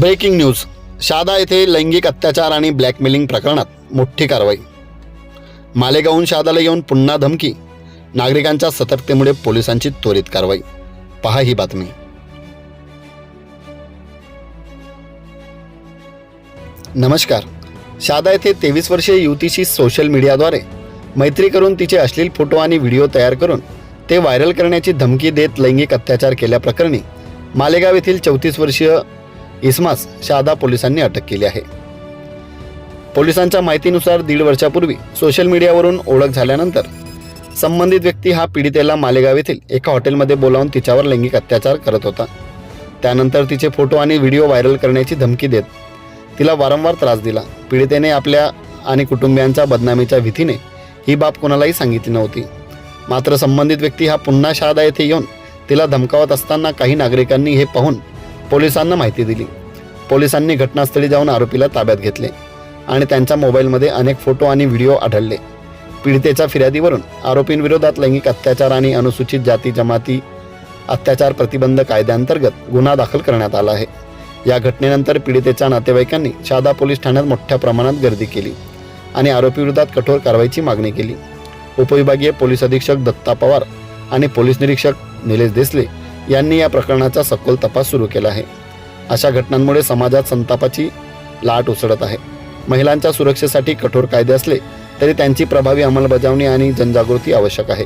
Breaking news शादा येथे लैंगिक अत्याचार आणि ब्लॅकमेलिंग प्रकरणात मोठी कारवाई. मालेगावहून शादाला येऊन पुन्हा धमकी नागरिकांच्या सतर्कतेमुळे पोलिसांची त्वरित कारवाई. पहा ही बातमी. नमस्कार. शादा येथे तेवीस वर्षीय युवतीशी सोशल मीडियाद्वारे मैत्री करून तिचे अश्लील फोटो आणि व्हिडिओ तयार करून ते व्हायरल करण्याची धमकी देत लैंगिक अत्याचार केल्याप्रकरणी मालेगाव येथील चौतीस वर्षीय इस्मास शहादा पोलिसांनी अटक केली आहे. पोलिसांच्या माहितीनुसार दीड वर्षापूर्वी सोशल मीडियावरून ओळख झाल्यानंतर संबंधित व्यक्ती हा पीडितेला मालेगाव येथील एका हॉटेलमध्ये बोलावून तिच्यावर लैंगिक अत्याचार करत होता. त्यानंतर तिचे फोटो आणि व्हिडिओ व्हायरल करण्याची धमकी देत तिला वारंवार त्रास दिला. पीडितेने आपल्या आणि कुटुंबियांच्या बदनामीच्या भीतीने ही बाब कोणालाही सांगितली नव्हती. मात्र संबंधित व्यक्ती हा पुन्हा शहादा येथे येऊन तिला धमकावत असताना काही नागरिकांनी हे पाहून पोलिसांना माहिती दिली. पोलिसांनी घटनास्थळी जाऊन आरोपीला ताब्यात घेतले आणि त्यांच्या मोबाईलमध्ये अनेक फोटो आणि व्हिडिओ आढळले. पीडितेच्या फिर्यादीवरून आरोपींविरोधात लैंगिक अत्याचार आणि अनुसूचित जाती जमाती अत्याचार प्रतिबंध कायद्याअंतर्गत गुन्हा दाखल करण्यात आला आहे. या घटनेनंतर पीडितेच्या नातेवाईकांनी शहादा पोलीस ठाण्यात मोठ्या प्रमाणात गर्दी केली आणि आरोपीविरोधात कठोर कारवाईची मागणी केली. उपविभागीय पोलीस अधीक्षक दत्ता पवार आणि पोलीस निरीक्षक निलेश देसले यांनी या प्रकरणाचा सखोल तपास सुरू केला आहे. अशा घटनांमुळे समाजात संतापाची लाट उसळत आहे. महिलांच्या सुरक्षेसाठी कठोर कायदे असले तरी त्यांची प्रभावी अंमलबजावणी आणि जनजागृती आवश्यक आहे.